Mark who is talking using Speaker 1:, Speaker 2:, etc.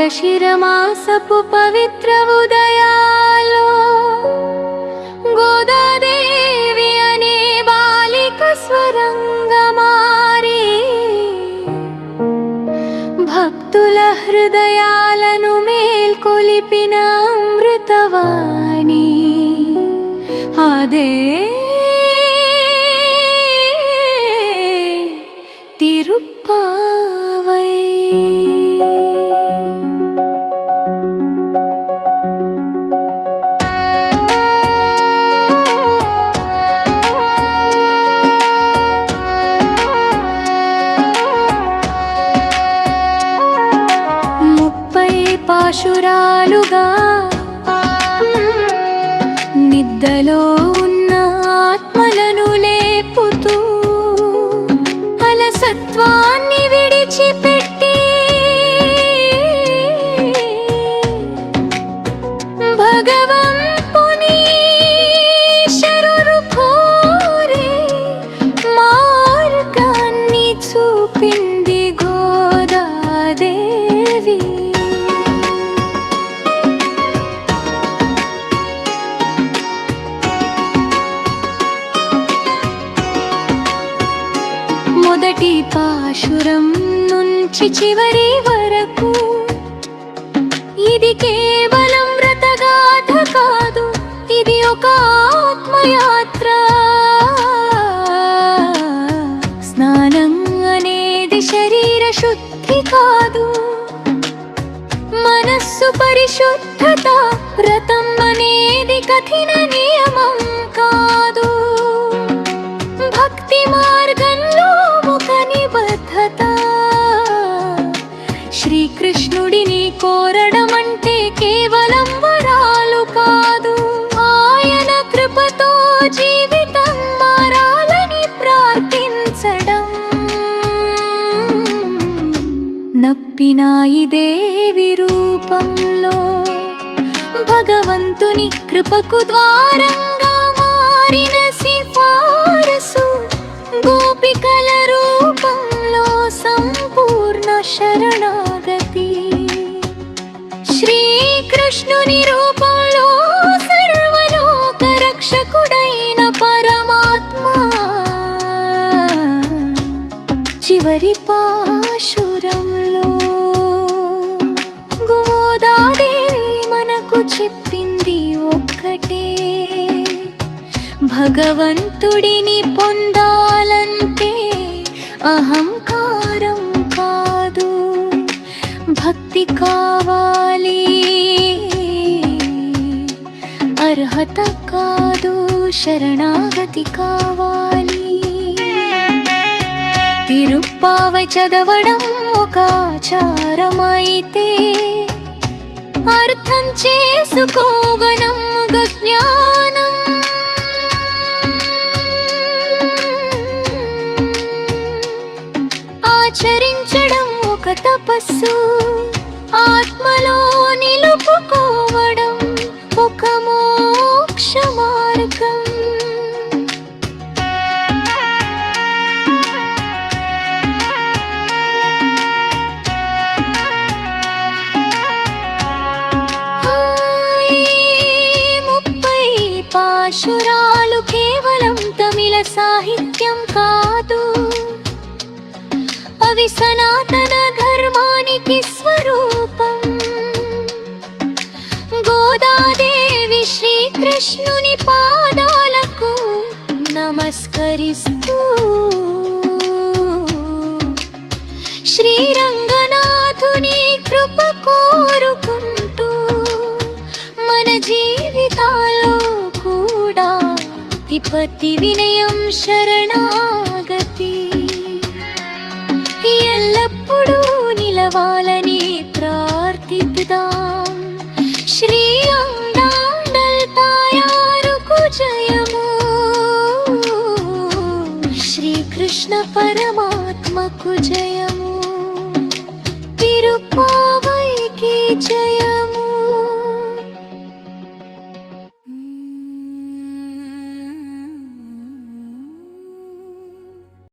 Speaker 1: మార్గశిరమాసపు పవిత్ర ఉదయాలో గోదాదేవి అనే బాలిక స్వరంగా మారి భక్తుల హృదయాలను మేల్కొలిపిన అమృతవాణి అదే పాశురాలుగా మొదటి పాశురం నుంచి చివరి వరకు. ఇది కేవలం వ్రతగాథ కాదు ఇది ఒక ఆత్మయాత్ర. స్నానం అనేది శరీర శుద్ధి కాదు మనస్సు పరిశుద్ధత శ్రీకృష్ణుడిని కోరడం అంటే కేవలం వరాలు కాదు. ఆయన కృపతో జీవితం మారాలని ప్రార్థించడం. నప్పిన దేవి రూపంలో భగవంతుని కృపకు ద్వారంగా మారిన సిఫారసు గోపికల రూపంలో సంపూర్ణ శరణం విష్ణుని రూపంలో సర్వలోక రక్షకుడైన పరమాత్మ. చివరి పాశురంలో గోదాదేవి మనకు చెప్పింది ఒక్కటే. భగవంతుడిని పొందాలంటే అహంకారం కాదు. భక్తి కావాలి. అర్హత కాదు శరణాగతి కావాలి. తిరుప్పావై చదవడం ఒక ఆచారమైతే అర్థం చేసుకోగనం జ్ఞానం కాదు. అవి సనాతన ధర్మానికి స్వరూపం. గోదాదేవి శ్రీకృష్ణుని పాదాలకు నమస్కరిస్తూ. శ్రీరంగ പതി വിനയം ശരണാഗതി. എല്ലപ്പോഴും നിലവാലനെ പ്രാർത്ഥിപ്പിതാം ശ്രീ അണ്ടാണ്ടൽ തായാരുക്കു ജയമോ ശ്രീകൃഷ്ണ പരമാത്മക്കു ജയമോ തിരുപ്പാവൈക്ക് ജയ